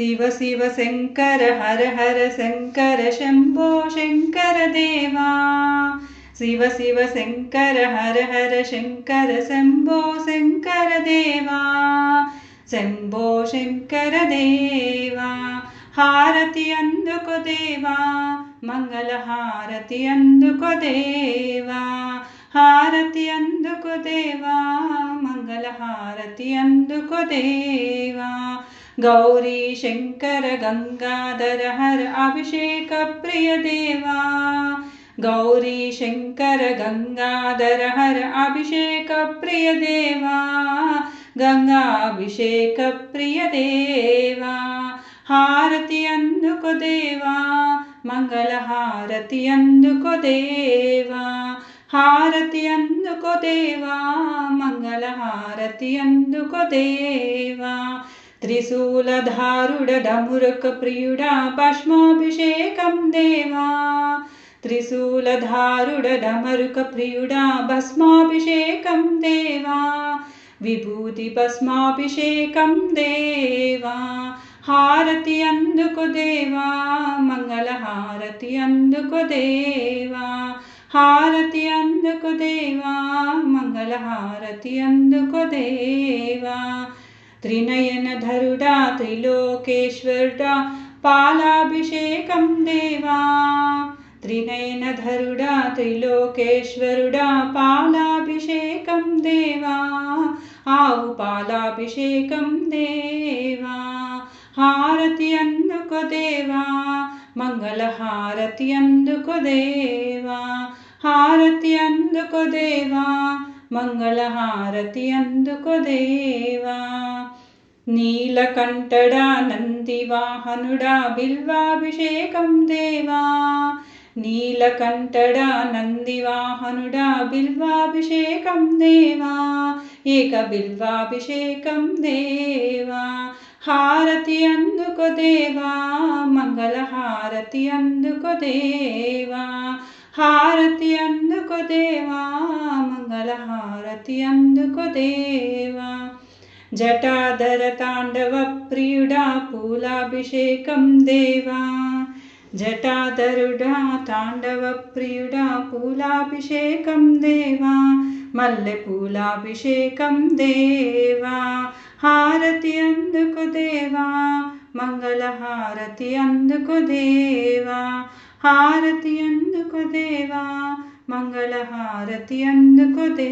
शिव शिव शङ्कर हर हर शङ्कर शम्भो शङ्कर देवा। शिव शिव शङ्कर हर हर शङ्कर शम्भो शङ्कर देवा। शम्भो शङ्करदेवा हारति अन्दुको देवा मङ्गलहारति अन्दुकोदेवा हारति अन्दुको देवा मङ्गलहारति अन्दुकोदेवा गौरी शङ्कर गङ्गाधर हर अभिषेक प्रियदेवा गौरी शङ्कर गङ्गाधर हर अभिषेकप्रियदेवा गङ्गाभिषेक प्रियदेवा हारति युको देवा। मङ्गल हारति युको देवा। हारति अधुको देवा। मङ्गलहारति युको देवा। దేవా హారతి అందుకు దేవా మంగళ హారతి అందుకు దేవా त्रिशूलधारुडमुरुकप्रियुडा भस्माभिषेकं देवा त्रिशूलधारुडमरुकप्रियुडा भस्माभिषेकं देवा विभूतिभस्माभिषेकं देवा హారతి అందుకు దేవా మంగళ హారతి అందుకు దేవా హారతి అందుకు దేవా మంగళ హారతి అందుకు దేవా त्रिनयनधरुडा त्रिलोकेश्वरुडा पालाभिषेकं देवा। त्रिनयनधरुडा त्रिलोकेश्वरुडा पालाभिषेकं देवा। आव पालाभिषेकं देवा। हारति अन्दुको देवा। मङ्गलहारति अन्दुकदेवा हारन्दुको देवा। మంగళహారతి అందుకు దేవా. నీలకంఠడా నందివాహనుడా బిల్వాభిషేకం దేవా. నీలకంఠడా నందివాహనుడా బిల్వాభిషేకం దేవా. ఏక బిల్వాభిషేకం దేవా. హారతి అందుకు దేవా. మంగళహారతి అందుకు దేవా. హారతి అందుకు దేవా. మంగళహారతి అందుకు దేవా जटाधर ताण्डवप्रियुडा पूलाभिषेकं देवा। जटाधरुडा ताण्डवप्रियुडा पूलाभिषेकं देवा। मल्ले पुलाभिषेकं देवा। हारति अधुको देवा। मङ्गलहारति अधुको देवा। हारति अधुको देवा। मङ्गलहारति अन्धकृते